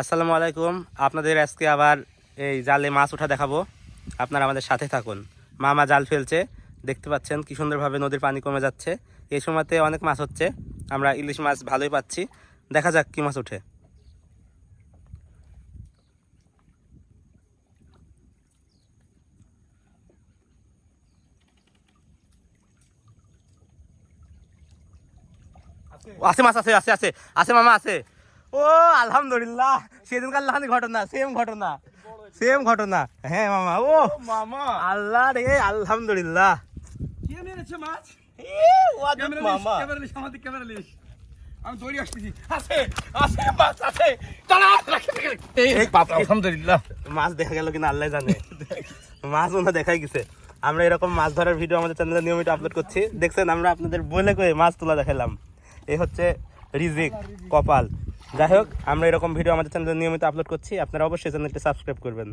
আসসালামু আলাইকুম। আপনাদের আজকে আবার এই জালে মাছ ওঠা দেখাবো। আপনারা আমাদের সাথে থাকুন। মামা জাল ফেলছে। দেখতে পাচ্ছেন কি সুন্দরভাবে নদীর পানি কমে যাচ্ছে। এই সময়তে অনেক মাছ হচ্ছে। আমরা ইলিশ মাছ ভালোই পাচ্ছি। দেখা যাক কি মাছ ওঠে আছে মাছ, আছে আছে আছে। আছে মামা, আছে। ও আলহামদুলিল্লাহ। সেদিনকার লাহানি ঘটনা সেম ঘটনা। সেম ঘটনা। হ্যাঁ মামা ও। মামা। আল্লাহ রে আলহামদুলিল্লাহ। কে মেরেছে মাছ? মামা। ক্যামেরা লিস আমাদের ক্যামেরা লিস আমি দৌড়ে আসতেছি। আছে আছে মাছ আছে। আলহামদুলিল্লাহ। মাছ দেখা গেল কিনা আল্লাহ জানে। মাছ হয় দেখাই গেছে। আমরা এরকম মাছ ধরার ভিডিও আমাদের চ্যানেলে নিয়মিত আপলোড করছি। দেখছেন আমরা আপনাদের বলে কয়ে মাছ তোলা দেখালাম। এই হচ্ছে রিজিক কপাল। যাই হোক, আমরা এরকম ভিডিও আমাদের চ্যানেলে নিয়মিত আপলোড করছি। আপনারা অবশ্যই চ্যানেলটি সাবস্ক্রাইব করবেন।